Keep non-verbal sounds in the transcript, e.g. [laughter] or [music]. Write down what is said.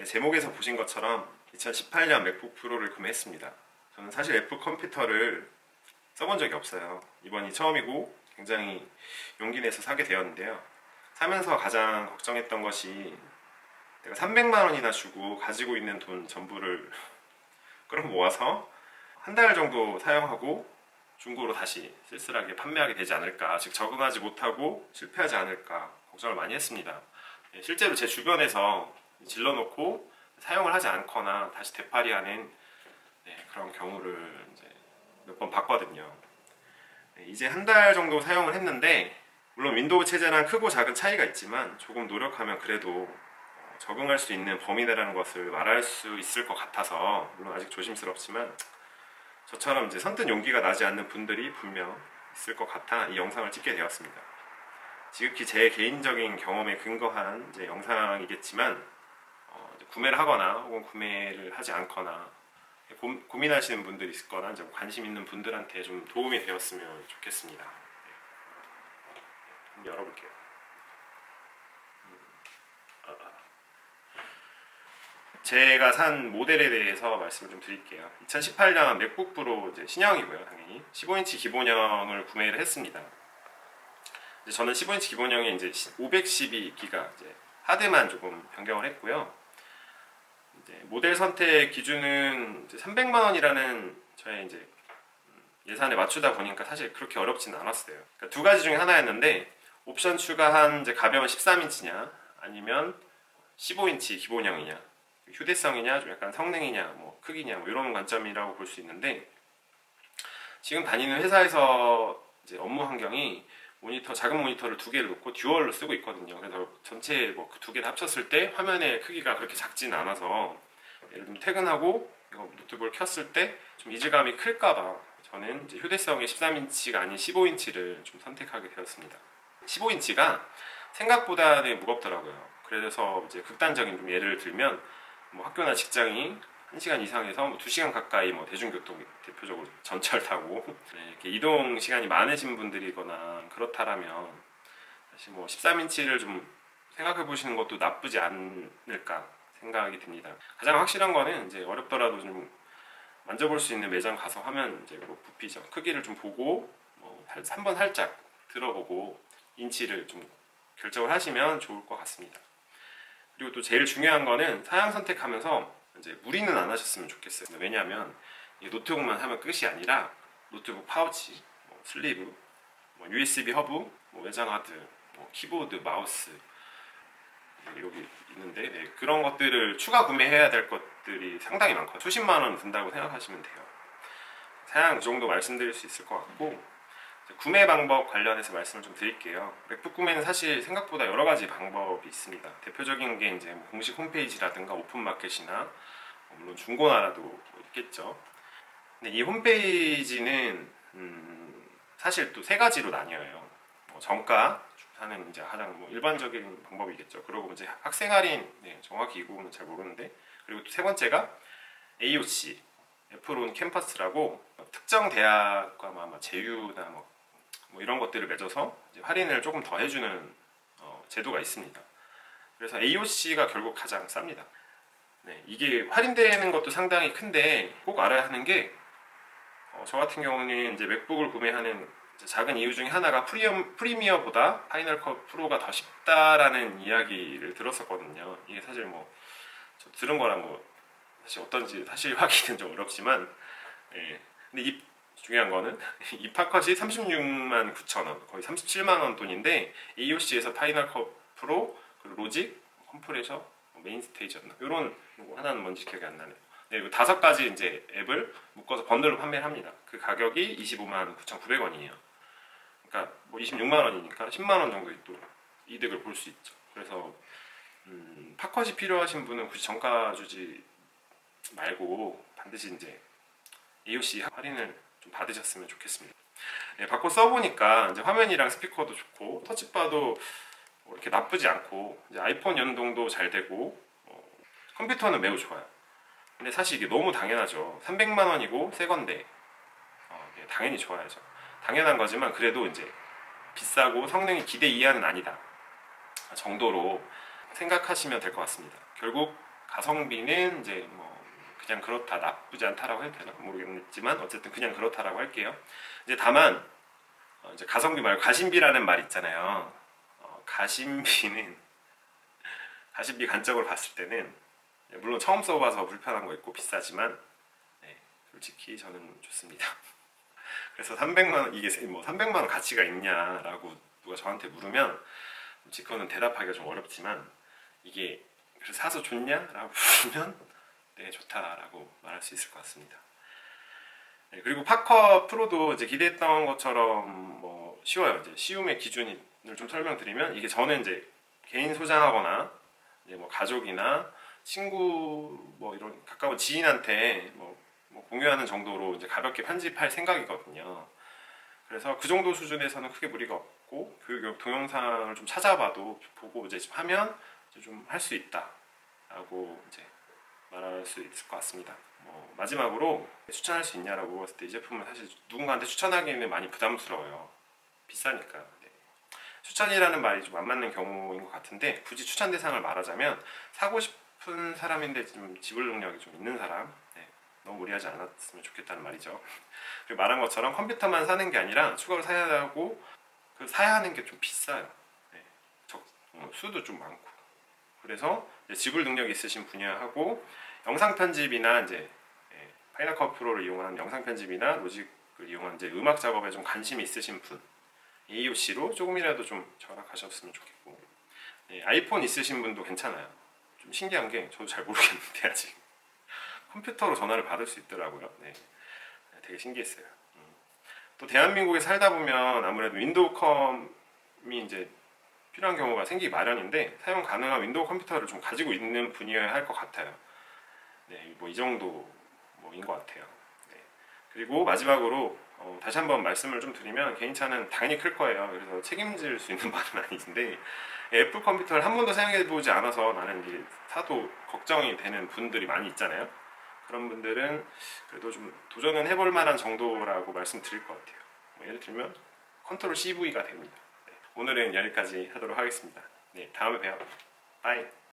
네, 제목에서 보신 것처럼 2018년 맥북 프로를 구매했습니다. 저는 사실 애플 컴퓨터를 써본 적이 없어요. 이번이 처음이고 굉장히 용기 내서 사게 되었는데요. 사면서 가장 걱정했던 것이 내가 300만 원이나 주고 가지고 있는 돈 전부를 [laughs] 끌어 모아서 한 달 정도 사용하고 중고로 다시 쓸쓸하게 판매하게 되지 않을까 즉 적응하지 못하고 실패하지 않을까 걱정을 많이 했습니다 예, 실제로 제 주변에서 질러놓고 사용을 하지 않거나 다시 되팔이하는 네, 그런 경우를 몇번 봤거든요 네, 이제 한 달 정도 사용을 했는데 물론 윈도우 체제랑 크고 작은 차이가 있지만 조금 노력하면 그래도 적응할 수 있는 범위 내라는 것을 말할 수 있을 것 같아서 물론 아직 조심스럽지만 저처럼 이제 선뜻 용기가 나지 않는 분들이 분명 있을 것 같아 이 영상을 찍게 되었습니다. 지극히 제 개인적인 경험에 근거한 이제 영상이겠지만 어, 구매를 하거나 혹은 구매를 하지 않거나 고, 고민하시는 분들이 있거나 이제 관심 있는 분들한테 좀 도움이 되었으면 좋겠습니다. 네. 열어볼게요. 제가 산 모델에 대해서 말씀을 좀 드릴게요. 2018년 맥북 프로 이제 신형이고요, 당연히 15인치 기본형을 구매를 했습니다. 저는 15인치 기본형에 이제 512기가 이제 하드만 조금 변경을 했고요. 모델 선택 기준은 300만 원이라는 저의 이제 예산에 맞추다 보니까 사실 그렇게 어렵지는 않았어요. 그러니까 두 가지 중에 하나였는데 옵션 추가한 이제 가벼운 13인치냐 아니면 15인치 기본형이냐 휴대성이냐 좀 약간 성능이냐 뭐 크기냐 뭐 이런 관점이라고 볼 수 있는데 지금 다니는 회사에서 이제 업무 환경이 모니터 작은 모니터를 두 개를 놓고 듀얼로 쓰고 있거든요. 그래서 전체 뭐그두 개를 합쳤을 때 화면의 크기가 그렇게 작진 않아서 예를 들면 퇴근하고 노트북을 켰을 때 좀 이질감이 클까봐 저는 이제 휴대성의 13인치가 아닌 15인치를 좀 선택하게 되었습니다. 15인치가 생각보다는 무겁더라고요. 그래서 이제 극단적인 좀 예를 들면 뭐 학교나 직장이 1시간 이상에서 뭐 2시간 가까이 뭐 대중교통 대표적으로 전철 타고 네, 이렇게 이동 시간이 많으신 분들이거나 그렇다라면 사실 뭐 13인치를 좀 생각해 보시는 것도 나쁘지 않을까 생각이 듭니다. 가장 확실한 거는 이제 어렵더라도 좀 만져볼 수 있는 매장 가서 하면 이제 뭐 부피죠. 크기를 좀 보고 뭐 한번 살짝 들어보고 인치를 좀 결정을 하시면 좋을 것 같습니다. 그리고 또 제일 중요한 거는 사양 선택하면서 이제 무리는 안 하셨으면 좋겠어요. 왜냐하면 노트북만 하면 끝이 아니라 노트북 파우치, 뭐 슬리브, 뭐 USB 허브, 뭐 외장 하드, 뭐 키보드, 마우스 여기 있는데 네, 그런 것들을 추가 구매해야 될 것들이 상당히 많거든요. 수십만 원 든다고 생각하시면 돼요. 사양 그 정도 말씀드릴 수 있을 것 같고 구매 방법 관련해서 말씀을 좀 드릴게요. 맥북 구매는 사실 생각보다 여러 가지 방법이 있습니다. 대표적인 게 이제 뭐 공식 홈페이지라든가 오픈마켓이나 물론 중고나라도 있겠죠. 근데 이 홈페이지는 음 사실 또 세 가지로 나뉘어요. 뭐 정가 하는 이제 가장 뭐 일반적인 방법이겠죠. 그리고 이제 학생 할인 네, 정확히 이 부분은 잘 모르는데 그리고 또 세 번째가 AOC 애플온 캠퍼스라고 특정 대학과 뭐 아마 제휴나 뭐, 뭐 이런 것들을 맺어서 할인을 조금 더 해주는 어, 제도가 있습니다. 그래서 AOC가 결국 가장 쌉니다. 네, 이게 할인되는 것도 상당히 큰데 꼭 알아야 하는 게 저 어, 같은 경우는 이제 맥북을 구매하는 작은 이유 중에 하나가 프리미엄, 프리미어보다 파이널 컷 프로가 더 쉽다라는 이야기를 들었었거든요. 이게 사실 뭐 들은 거랑 뭐 사실 어떤지 사실 [laughs] 확인은 좀 어렵지만 예. 근데 이 중요한 거는 [laughs] 이 파컷이 36만 9천 원 거의 37만 원 돈인데 AOC에서 파이널 컷 프로 그리고 로직 컴프레셔 뭐 메인 스테이지였나 이런 하나는 뭔지 기억이 안 나네 요. 네, 다섯 가지 이제 앱을 묶어서 번들로 판매를 합니다. 그 가격이 25만 9,900원이에요. 그러니까 뭐 26만 원이니까 10만 원 정도 또 이득을 볼 수 있죠. 그래서 음, 팝컷이 필요하신 분은 굳이 정가 주지 말고 반드시 이제 AOC 할인을 좀 받으셨으면 좋겠습니다. 네, 바꿔 써보니까 이제 화면이랑 스피커도 좋고 터치바도 뭐 이렇게 나쁘지 않고 아이폰 연동도 잘 되고 어, 컴퓨터는 매우 좋아요. 근데 사실 이게 너무 당연하죠. 300만 원이고 새 건데 어, 당연히 좋아야죠. 당연한 거지만 그래도 이제 비싸고 성능이 기대 이하는 아니다 정도로 생각하시면 될 것 같습니다. 결국 가성비는 이제 뭐 그냥 그렇다 나쁘지 않다라고 해도 되나 모르겠지만 어쨌든 그냥 그렇다라고 할게요. 이제 다만 어, 이제 가성비 말고 가심비라는 말 있잖아요. 어, 가심비는 [laughs] 가심비 관점으로 봤을 때는 네, 물론 처음 써봐서 불편한 거 있고 비싸지만 네, 솔직히 저는 좋습니다. [laughs] 그래서 300만 원 이게 뭐 300만 원 가치가 있냐라고 누가 저한테 물으면 솔직히 그거는 대답하기가 좀 어렵지만 이게 그래서 사서 좋냐라고 물으면 네 좋다라고 말할 수 있을 것 같습니다. 네, 그리고 파커 프로도 이제 기대했던 것처럼 뭐 쉬워요. 이제 쉬움의 기준을 좀 설명드리면 이게 저는 이제 개인 소장하거나 이제 뭐 가족이나 친구 뭐 이런 가까운 지인한테 뭐, 뭐 공유하는 정도로 이제 가볍게 편집할 생각이거든요. 그래서 그 정도 수준에서는 크게 무리가 없고 그 동영상을 좀 찾아봐도 보고 이제 좀 하면 좀 할 수 있다라고 이제 말할 수 있을 것 같습니다. 뭐 마지막으로 추천할 수 있냐라고 했을 때 이 제품은 사실 누군가한테 추천하기는 많이 부담스러워요. 비싸니까. 네. 추천이라는 말이 좀 안 맞는 경우인 것 같은데 굳이 추천 대상을 말하자면 사고 싶 은 사람인데 좀 지불 능력이 좀 있는 사람 네. 너무 무리하지 않았으면 좋겠다는 말이죠. [laughs] 그리고 말한 것처럼 컴퓨터만 사는 게 아니라 추가로 사야 하고 그 사야 하는 게 좀 비싸요. 네. 적, 어, 수도 좀 많고 그래서 지불 능력이 있으신 분야하고 영상 편집이나 이제 예, 파이널 컷 프로를 이용한 영상 편집이나 로직을 이용한 이제 음악 작업에 좀 관심이 있으신 분 AOC로 조금이라도 좀 절약하셨으면 좋겠고 예, 아이폰 있으신 분도 괜찮아요. 좀 신기한 게 저도 잘 모르겠는데 [laughs] 아직 컴퓨터로 전화를 받을 수 있더라고요. 네, 되게 신기했어요. 음. 또 대한민국에 살다 보면 아무래도 윈도우 컴이 이제 필요한 경우가 생기기 마련인데 사용 가능한 윈도우 컴퓨터를 좀 가지고 있는 분이어야 할 것 같아요. 네, 뭐 이 정도인 것 같아요. 네. 그리고 마지막으로 어, 다시 한번 말씀을 좀 드리면 개인차는 당연히 클 거예요. 그래서 책임질 수 있는 [laughs] 말은 아닌데 애플 컴퓨터를 한 번도 사용해 보지 않아서 나는 사도 걱정이 되는 분들이 많이 있잖아요. 그런 분들은 그래도 좀 도전은 해볼 만한 정도라고 말씀드릴 것 같아요. 뭐 예를 들면 컨트롤 CV가 됩니다. 네. 오늘은 여기까지 하도록 하겠습니다. 네, 다음에 봬요. 빠이.